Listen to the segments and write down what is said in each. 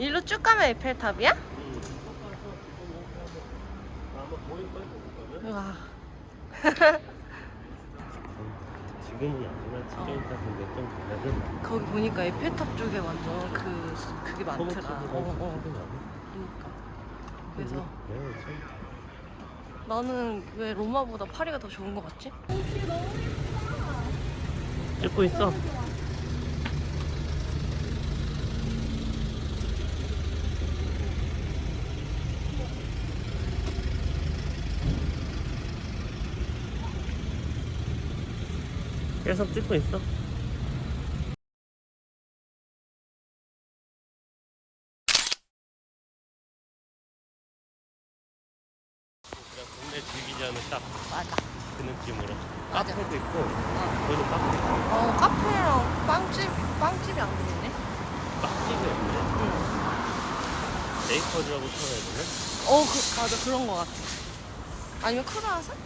일로 쭉 가면 에펠탑이야? 아마 보일 거야 보거든. 와. 지금은 아니지만 지금 좀 가야 된다. 거기 보니까 에펠탑 쪽에 완전 그 그게 많더라. 어, 어. 그러니까. 그래서 네, 참. 나는 왜 로마보다 파리가 더 좋은 것 같지? 찍고 있어. 계속 찍고 있어. 그냥 국내 즐기지 않은 딱그 맞아. 느낌으로. 맞아. 카페도 있고, 어, 거기도 카페 있고, 어 카페랑 빵집 빵집이 안 보이네. 빵집이 없네. 응. 베이커즈라고 쳐야 되나? 어, 그, 맞아 그런 것 같아. 아니면 크루아상?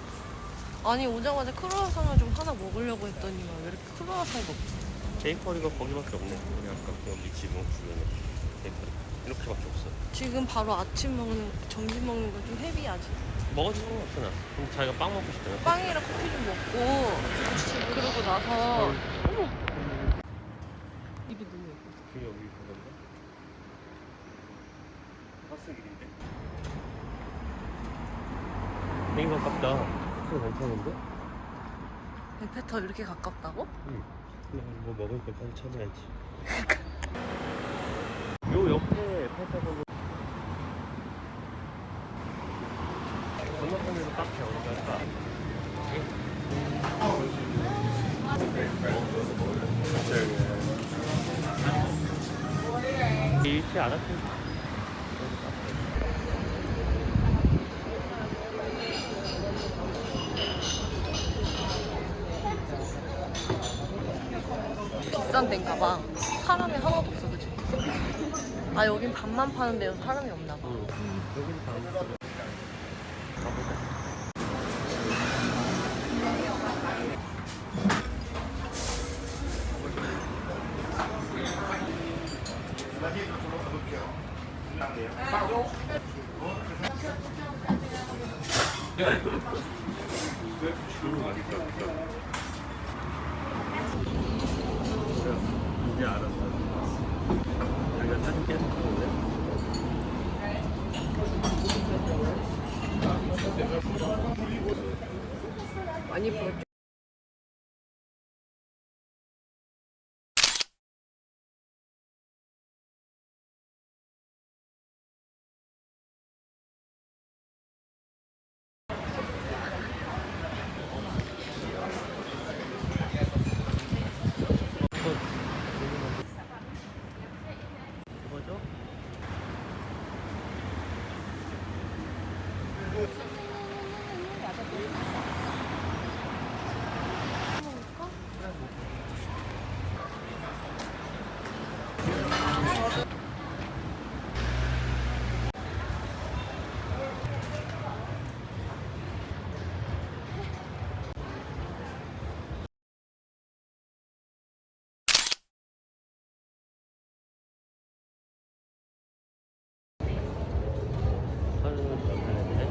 아니 오자마자 크루아상을 좀 하나 먹으려고 했더니만 왜 이렇게 크루아상이 없지? 베이커리가 거기밖에 없네. 우리 아까 여기 지붕 주변에 베이커리 이렇게밖에 없어. 지금 바로 아침 먹는 점심 먹는 거 좀 헤비하지. 먹어도 상관없잖아. 그럼 자기가 빵 먹고 싶잖아. 빵이랑 커피 좀 먹고 그러고 나서 어머 입이 너무 예뻐. 그 여기 그건가? 학생길인데? 되게 가깝다. 그거 괜찮은데? 에펠탑 이렇게 가깝다고? 응. 그냥 뭐 먹을 거 빨리 찾아야지. 요 옆에 팔타고 건너편에서 카페 어디 갈까? 일치 알았지? 비싼 데인가 봐. 사람이 하나도 없어, 그치? 아, 여긴 밥만 파는 데여서 사람이 없나 봐. 응. 여긴 다 가보자. 이제 알았어. 자기가 사진 계속 찍는데? 많이 보였죠? 그거죠? 사진을 좀 가야 되네.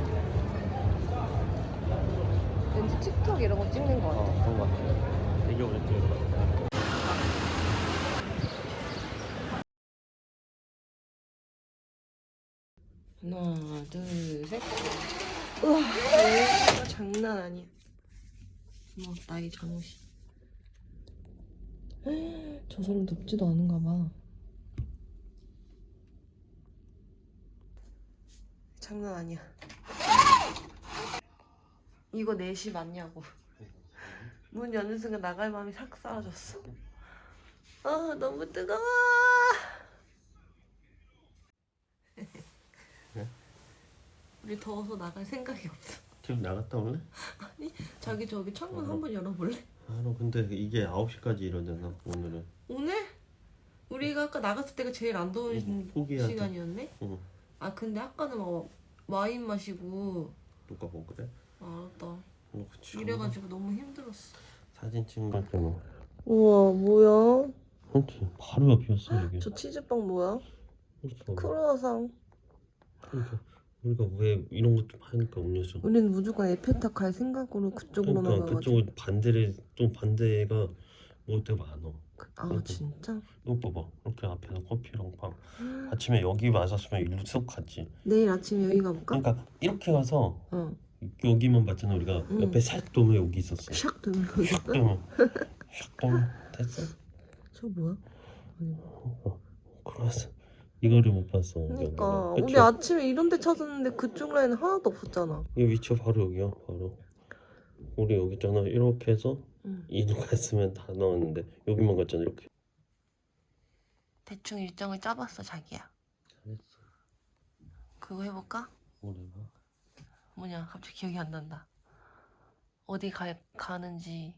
왠지 틱톡 이런 거 찍는 거 어, 같아. 그런 거 같아. 되게 오래 찍은 거 같아. 하나, 둘, 셋. 우와, 장난 아니야. 어머, 나이 잠옷이. 저 사람 덥지도 않은가 봐. 장난 아니야. 이거 4시 맞냐고. 문 여는 순간 나갈 마음이 싹 사라졌어. 아, 너무 뜨거워. 우리 더워서 나갈 생각이 없어. 지금 나갔다 올래? 아니, 자기 저기 창문 어. 한번 열어볼래? 아, 너 근데 이게 9시까지 이러잖아, 오늘은. 오늘? 우리가 아까 나갔을 때가 제일 안 더운 응, 포기해야 돼. 시간이었네? 응. 아 근데 아까는 막 와인 마시고 누가 뭐 그래? 알았다 어, 그치. 이래가지고 너무 힘들었어 사진 찍은 거 좀. 우와 뭐야? 그렇지. 바로 옆이었어, 여기. 저 치즈빵 뭐야? 크루아상. 그러니까 우리가 왜 이런 것좀 하니까 음료수. 우리는 무조건 에펠탑 갈 생각으로 그쪽으로만 그러니까 가가지고. 그쪽은 반대를 좀 반대가 먹을 때가 많아. 아 진짜? 이거 봐봐. 이렇게 앞에서 커피랑 빵. 아침에 여기 왔었으면 일로 쏙 갔지. 내일 아침에 여기 가볼까? 그러니까 이렇게 가서 어. 여기만 봤잖아 우리가. 응. 옆에 살 도면 여기 있었어. 샥 거기 샥 있어? 샥 되면 됐어. 저 뭐야? 아니. 그래서 이거를 못 봤어. 그러니까 여기가. 우리 그쵸? 아침에 이런 데 찾았는데 그쪽 라인은 하나도 없었잖아. 이 위치 바로 여기야. 바로. 우리 여기 있잖아. 이렇게 해서 응. 이로 갔으면 다 나왔는데 여기만 갔잖아 이렇게. 대충 일정을 짜봤어 자기야. 잘했어. 그거 해볼까? 뭐래봐. 뭐냐 갑자기 기억이 안 난다. 어디 가, 가는지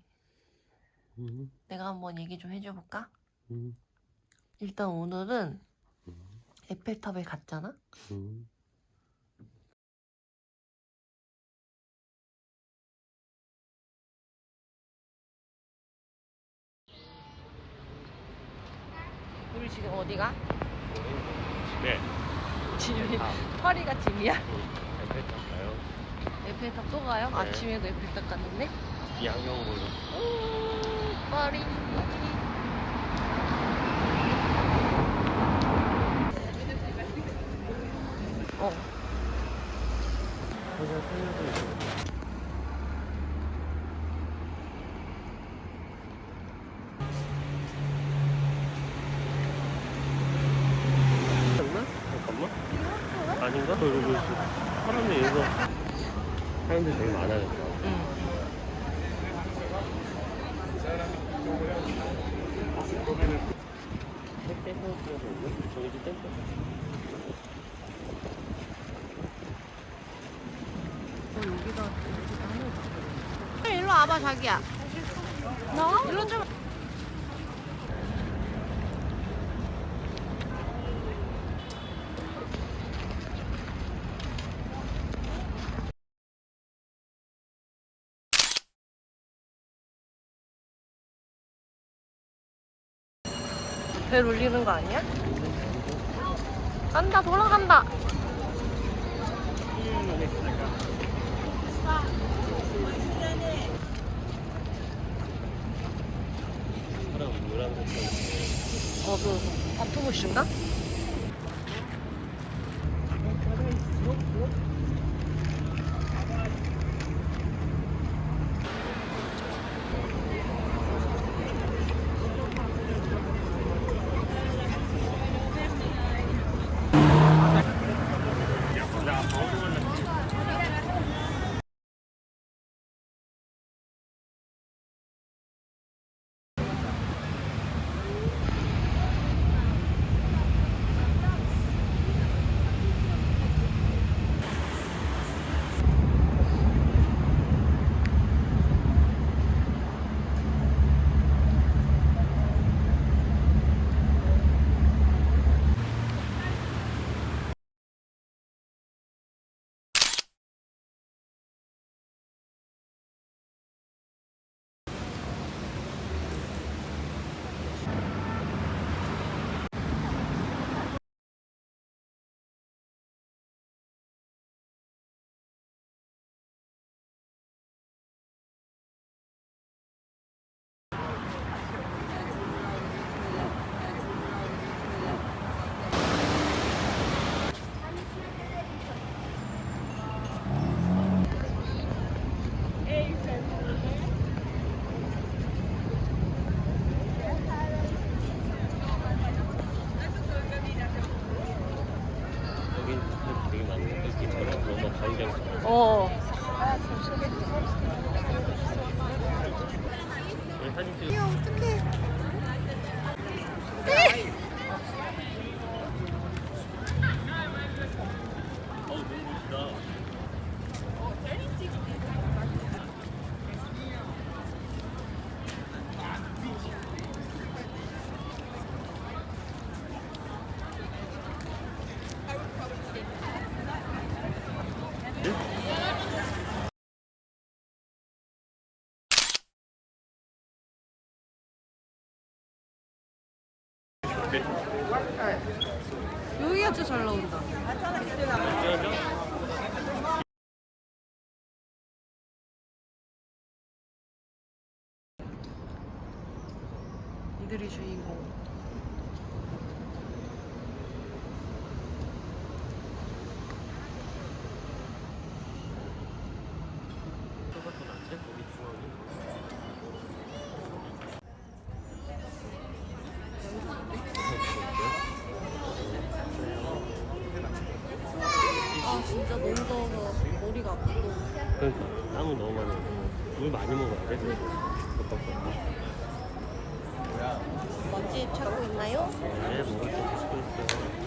응. 내가 한번 얘기 좀 해줘볼까? 응. 일단 오늘은 응. 에펠탑에 갔잖아? 응. 우리 지금 어디가? 네. 짐이 아. 파리가 짐이야? 에펠탑 가요. 에펠탑 또 가요? 네. 아침에도 에펠탑 갔는데? 양형으로. 오 파리 어 화장 살려도 있어. 잠깐만? 잠깐만? 아닌가? 어, 이거 뭐지? 사람이 이거 사람들이 되게 땡땡. 일로 와봐 자기야 나? 일로 좀 벨 울리는 거 아니야? 간다 돌아간다 사람 노란 거. 어그 아토부신가? 여기 여기가 진짜 잘 나온다. 이들이 주인공. 저것도 낫지? 우리 중앙이. 아 진짜 너무 더워서 머리가 아프고. 그러니까 땀은 너무 많이 나고 물 많이 먹어야 돼. 맛집 찾고 있나요? 네, 뭐가 좀 드시고 있어요.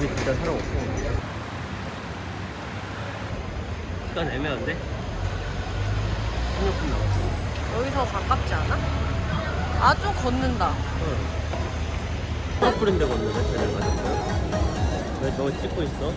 거기 진짜 사람 없어. 시간 애매한데? 한여분 나왔어. 여기서 가깝지 않아? 아좀 걷는다. 커플인데 걷는데 쟤네가. 왜 저거 찍고 있어?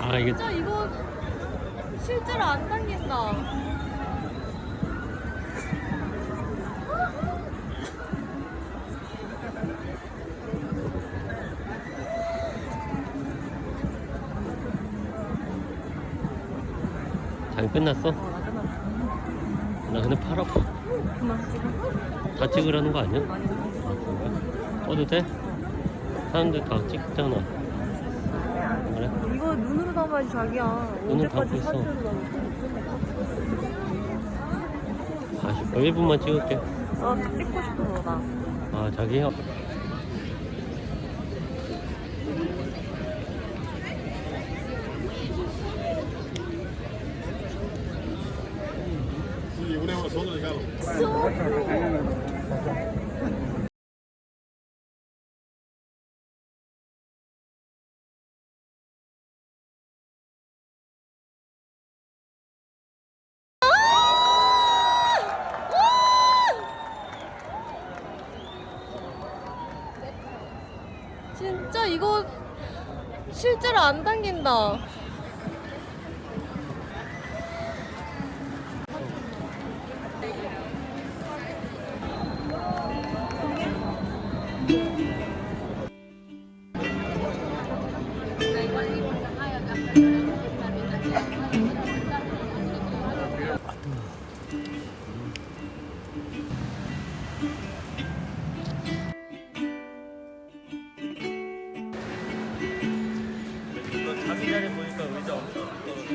아 이게 진짜 이거 실제로 안 당긴다. 장 끝났어? 나 근데 팔 아파. 그만 지금. 다 찍으라는 거 아니야? 많이 남았어. 꺼도 돼? 사람들 다 찍잖아. 그래? 이거 눈으로 담아야지 자기야. 언제까지 담고 있어. 사진으로 40분 1분만 찍을게. 아 찍고 싶어서 나. 아 자기야. 진짜 이거 실제로 안 당긴다.